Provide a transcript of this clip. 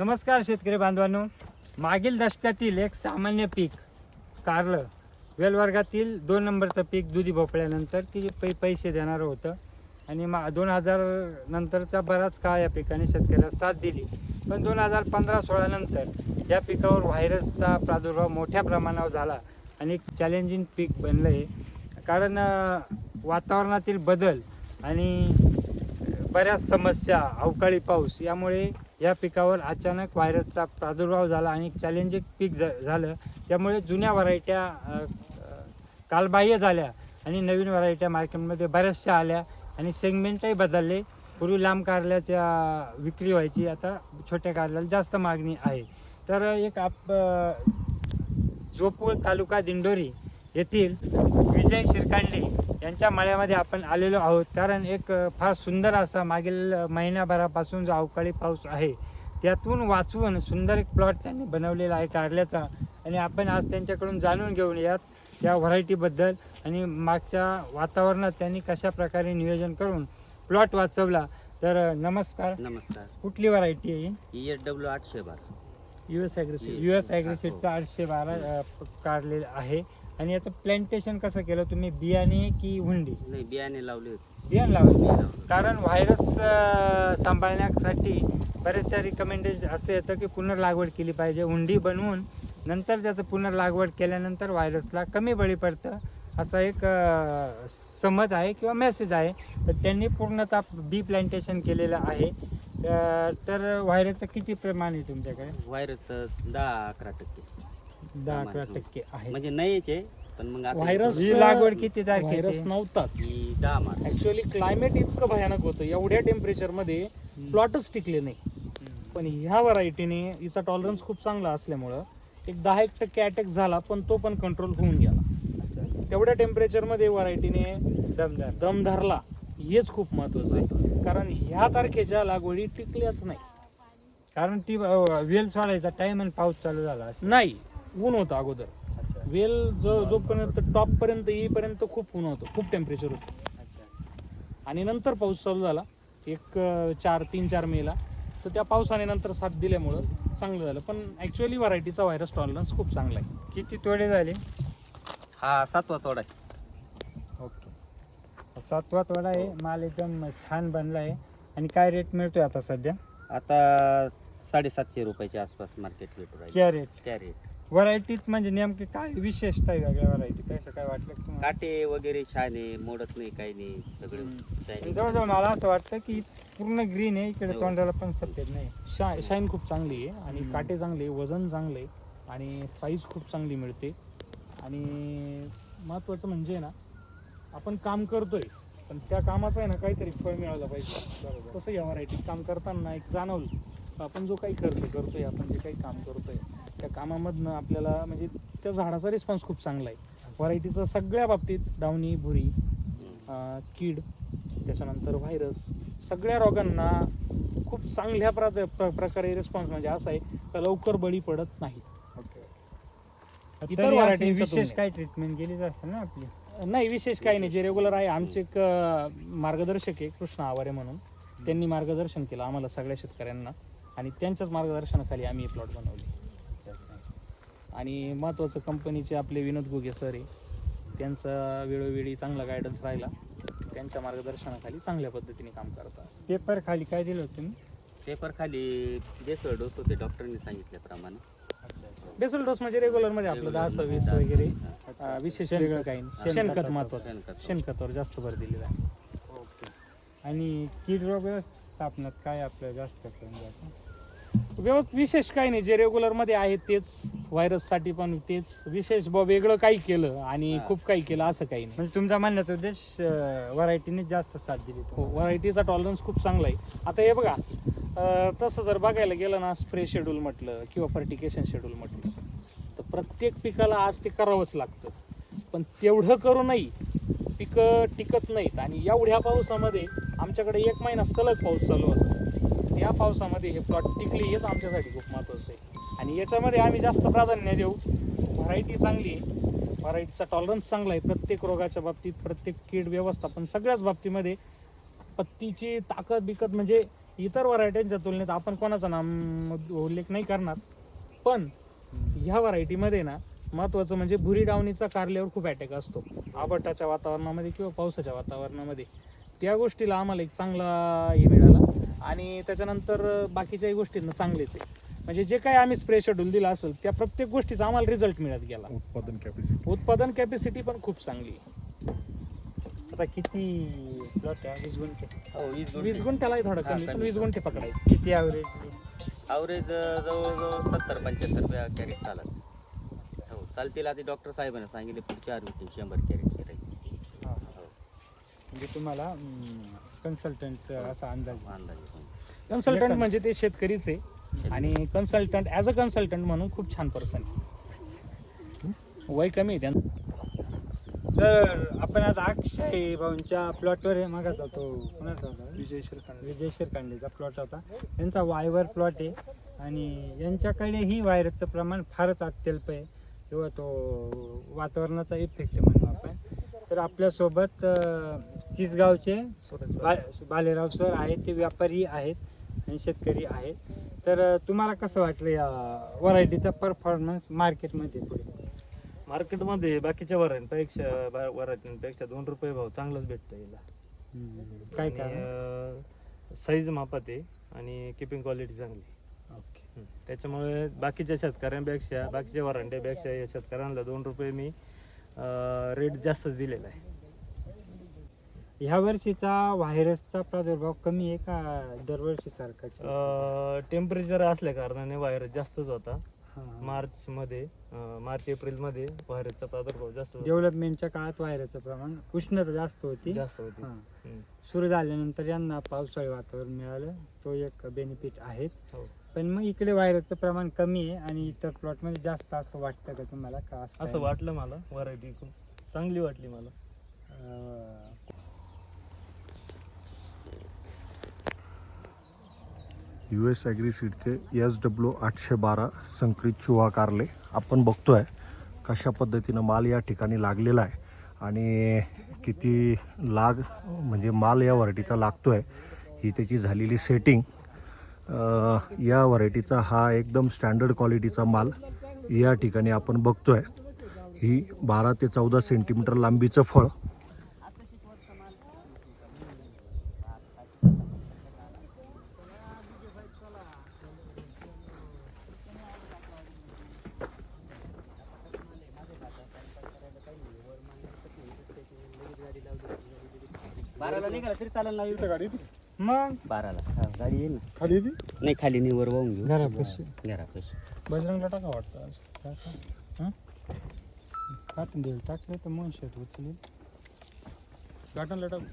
नमस्कार शेतकरी बांधवांनो. मागील दशकातील एक सामान्य पीक कारलं वेलवर्गातील दोन नंबरचं पीक दुधी भोपळ्यानंतर की पै पैसे देणारं होतं. आणि मा दोन हजार नंतरचा बराच काळ या पिकाने शेतकऱ्याला साथ दिली. पण दोन हजार पंधरा सोळानंतर या पिकावर व्हायरसचा प्रादुर्भाव मोठ्या प्रमाणावर झाला आणि एक चॅलेंजिंग पीक बनलं आहे कारण वातावरणातील बदल आणि बऱ्याच समस्या अवकाळी पाऊस यामुळे या पिकावर अचानक व्हायरसचा प्रादुर्भाव झाला आणि चॅलेंजिंग पीक झालं. त्यामुळे जुन्या व्हरायट्या कालबाह्य झाल्या आणि नवीन व्हरायट्या मार्केटमध्ये बऱ्याचशा आल्या आणि सेगमेंटही बदलले. पूर्वी लांब कारल्याच्या विक्री व्हायची आता छोट्या कारल्याला जास्त मागणी आहे. तर एक आप जोपूर तालुका दिंडोरी येथील विजय शिरकांडे यांच्या मळ्यामध्ये आपण आलेलो आहोत. कारण एक फार सुंदर असा मागील महिन्याभरापासून जो अवकाळी पाऊस आहे त्यातून वाचवून सुंदर एक प्लॉट त्यांनी बनवलेला आहे कारल्याचा. आणि आपण आज त्यांच्याकडून जाणून घेऊन यात त्या व्हरायटीबद्दल आणि मागच्या वातावरणात त्यांनी कशा प्रकारे नियोजन करून प्लॉट वाचवला. तर नमस्कार. नमस्कार. कुठली व्हरायटी आहे ई एस डब्ल्यू आठशे बारा. U S Yes. U S ॲग्रेसिव्हचं आठशे बारा काढलेलं आहे. आणि याचं प्लांटेशन कसं केलं तुम्ही? बियाणे की हुंडी? नाही बियाणे लावले होते. बियाण लावलं. कारण व्हायरस सांभाळण्यासाठी बरेचशा रिकमेंडेशन असं येतं की पुनर्लागवड केली पाहिजे. हुंडी बनवून नंतर त्याचं पुनर्लागवड केल्यानंतर व्हायरसला कमी बळी पडतं. असा एक समज आहे किंवा मेसेज आहे. तर त्यांनी पूर्णतः बी प्लांटेशन केलेलं आहे. तर व्हायरसचं किती प्रमाण आहे तुमच्याकडे? व्हायरस दहा अकरा टक्के. दहा अकरा टक्के आहे. म्हणजे नाहीच आहे पण मग आता व्हायरस ही लागवड किती व्हायरस तारखेची नव्हताच दहा ऍक्च्युअली क्लायमेट इतकं भयानक होतं. एवढ्या टेम्परेचरमध्ये प्लॉटच टिकले नाही. पण ह्या व्हरायटीने हिचा टॉलरन्स खूप चांगला असल्यामुळं एक दहा एक टक्के अटॅक झाला पण तो पण कंट्रोल होऊन गेला. तेवढ्या टेम्परेचरमध्ये व्हरायटीने दमदार दम धरला. हेच खूप महत्वाचं आहे. कारण ह्या तारखेच्या लागवडी टिकल्याच नाही. कारण ती वेल सोडायचा टाइम आणि पाऊस चालू झाला नाही. ऊन होतं अगोदर. वेल जो जोपर्यंत टॉप पर्यंत येईपर्यंत खूप ऊन होतं. खूप टेम्परेचर होतं. आणि नंतर पाऊस चालू झाला. एक चार तीन चार मेला. तर त्या पावसाने नंतर साथ दिल्यामुळं चांगलं झालं. पण ॲक्च्युअली व्हरायटीचा व्हायरस टॉलरन्स खूप चांगला आहे. किती तोडे झाले? हा सातवा तोडा आहे. ओके. सातवा तोडा आहे. माल एकदम छान बनला आहे. आणि काय रेट मिळतोय आता सध्या? आता साडेसातशे रुपयाच्या आसपास मार्केट रेट त्या रेट व्हरायटीत म्हणजे नेमके काय विशेषता आहे वेगळ्या व्हरायटी असं काय वाटलं का तुम्हाला? काटे वगैरे छान आहे मोडत नाही काही नाही सगळं आणि shining. जवळजवळ मला असं वाटतं की पूर्ण ग्रीन आहे इकडे हो. तोंडाला पण सफेद नाही शा शाईन खूप चांगली आहे आणि हम्म. काटे चांगले वजन चांगलं आहे आणि साईज खूप चांगली मिळते आणि महत्त्वाचं म्हणजे ना आपण काम करतोय पण त्या कामाचं आहे ना काहीतरी फळ मिळालं पाहिजे तसं या व्हरायटीत काम करताना एक जाणवलं आपण जो काही खर्च करतोय आपण जे काही काम करतोय त्या कामामधनं आपल्याला म्हणजे त्या झाडाचा रिस्पॉन्स खूप चांगला आहे. व्हरायटीचा सगळ्या बाबतीत डावणी भुरी कीड त्याच्यानंतर व्हायरस सगळ्या रोगांना खूप चांगल्या प्र प्र- प्रकारे रिस्पॉन्स म्हणजे असा आहे का लवकर बळी पडत नाही. इतर विशेष. काय ट्रीटमेंट केलीच असते ना आपली? नाही विशेष काही नाही. जे रेग्युलर आहे आमचे एक मार्गदर्शक आहे कृष्ण आवारे म्हणून. त्यांनी मार्गदर्शन केलं आम्हाला सगळ्या शेतकऱ्यांना. आणि त्यांच्याच मार्गदर्शनाखाली आम्ही हे प्लॉट बनवले. आणि महत्त्वाचं कंपनीचे आपले विनोद गुगे सर आहे. त्यांचा वेळोवेळी चांगला गायडन्स राहिला. त्यांच्या मार्गदर्शनाखाली चांगल्या पद्धतीने काम करतात. पेपर खाली काय दिलं होतं तुम्ही? पेपर खाली बेसळ डोस होते डॉक्टरनी सांगितल्याप्रमाणे. बेसल डोस म्हणजे रेग्युलरमध्ये आपलं दहा सव्वीस वगैरे. हा. अं, विशेष. वेगळं काही नाही. शेणखत महत्वाचं शेणखत. शेणखतावर जास्त भर दिलेला आहे. ओके आणि कीड रोग व्यवस्थापनात काय आपलं जास्त करून जातं? व्यवस्थित विशेष काही नाही. जे रेग्युलरमध्ये आहे तेच. व्हायरससाठी पण तेच. विशेष ब वेगळं काही केलं आणि हा. खूप काही केलं असं काही नाही. म्हणजे तुमचा म्हणण्याचा उद्देश व्हरायटीने जास्त साथ दिली हो तुम्हाला. व्हरायटीचा टॉलरन्स खूप चांगला आहे. आता हे बघा अं, तसं जर बघायला गेलं ना स्प्रे शेड्यूल म्हटलं किंवा फर्टिकेशन शेड्यूल म्हटलं तर प्रत्येक पिकाला आज ते करावंच लागतं. पण तेवढं करूनही पिकं टिकत नाहीत. आणि एवढ्या पावसामध्ये आमच्याकडे एक महिना सलग पाऊस चालू होता. या पावसामध्ये हे प्लॉट टिकले हेच आमच्यासाठी खूप महत्त्वाचं आहे. आणि याच्यामध्ये आम्ही जास्त प्राधान्य देऊ. व्हरायटी चांगली आहे. व्हरायटीचा टॉलरन्स चांगला आहे. प्रत्येक रोगाच्या बाबतीत प्रत्येक कीड व्यवस्थापन सगळ्याच बाबतीमध्ये पत्तीची ताकद बिकत म्हणजे इतर व्हरायट्यांच्या तुलनेत आपण कोणाचा नाम उल्लेख नाही करणार. पण ह्या व्हरायटीमध्ये ना महत्त्वाचं म्हणजे भुरी डावणीचा कारल्यावर खूप अटॅक असतो. आबटाच्या वातावरणामध्ये किंवा पावसाच्या वातावरणामध्ये. त्या गोष्टीला आम्हाला एक चांगला हे मिळाला. आणि त्याच्यानंतर बाकीच्याही गोष्टींना चांगलेच आहे. म्हणजे जे काही आम्ही स्प्रे शेड्यूल दिला असेल त्या प्रत्येक गोष्टीचा आम्हाला रिझल्ट मिळत गेला. उत्पादन कॅपॅसिटी उत्पादन कॅपॅसिटी पण खूप चांगली आहे. आता किती प्लॉट आहे? वीस गुंठे. हो वीस वीस गुंठ्यालाही थोडं हा, कमी. पण. वीस गुंठे पकडायचे. किती ॲव्हरेज ॲव्हरेज जवळजवळ सत्तर पंच्याहत्तर कॅरेट चालत. हो चालतील आता डॉक्टर साहेबांनी सांगितले पुढच्या आरोग्य शंभर कॅरेट हो म्हणजे तुम्हाला कन्सल्टंट असा अंदाज अंदाजे कन्सल्टंट म्हणजे ते शेतकरीच आहे आणि कन्सल्टंट ॲज अ कन्सल्टंट म्हणून खूप छान पर्सन वय कमी आहे त्यांचं. तर आपण आता अक्षय भाऊंच्या प्लॉटवर आहे मग जातो. कोणाचा होता? विजय शिरकांडे. विजय शिरकांडेचा प्लॉट होता. यांचा वायवर प्लॉट आहे. आणि यांच्याकडेही व्हायरसचं प्रमाण फारच अत्यल्प आहे. किंवा तो वातावरणाचा इफेक्ट आहे म्हणू आपण. तर आपल्यासोबत तिसगावचे बा बालेराव सर आहेत ते व्यापारी आहेत आणि शेतकरी आहेत. तर तुम्हाला कसं वाटलं या व्हरायटीचा परफॉर्मन्स मार्केटमध्ये पुढे? मार्केटमध्ये बाकीच्या वरांपेक्षा वरांपेक्षा दोन रुपये भाव चांगलाच भेटतो याला. काय कारण? साईज मापात आहे आणि किपिंग क्वालिटी चांगली ओके. हं. त्याच्यामुळे बाकीच्या शेतकऱ्यांपेक्षा बाकीच्या वरांड्यापेक्षा या शेतकऱ्यांना दोन रुपये मी रेट जास्त दिलेला आहे ह्या वर्षीचा व्हायरसचा प्रादुर्भाव कमी आहे का दरवर्षी सारखाच टेम्परेचर असल्या कारणाने व्हायरस जास्तच होता. मार्चमध्ये अं, मार्च एप्रिलमध्ये व्हायरसचा प्रादुर्भाव जास्त. डेव्हलपमेंटच्या काळात व्हायरसचं प्रमाण उष्णता जास्त होती जास्त होती. सुरू झाल्यानंतर यांना पावसाळी वातावरण मिळालं तो एक बेनिफिट आहेच हो. पण मग इकडे व्हायरसचं प्रमाण कमी आहे आणि इतर प्लॉटमध्ये जास्त असं वाटतं का तुम्हाला? का असं असं? वाटलं मला व्हरायटी खूप चांगली वाटली मला. अं, यू एस ॲग्री सीडचे एस डब्ल्यू आठशे बारा संकरित चुहा कारले. आपण बघतोय कशा पद्धतीनं माल या ठिकाणी लागलेला आहे आणि किती लाग म्हणजे माल या व्हरायटीचा लागतोय. ही त्याची झालेली सेटिंग या व्हरायटीचा हा एकदम स्टँडर्ड क्वालिटीचा माल या ठिकाणी आपण बघतोय. ही बारा ते चौदा सेंटीमीटर लांबीचं फळ. गाडी मग? बाराला. गाडी येईल खाली नाही खाली नाही वर वाहून घेऊ. घरापाशी. घरापाशी. बजरंगला टाका वाटतं देईल. टाकले तर मन शेत उचलेल गाठणला टाकू.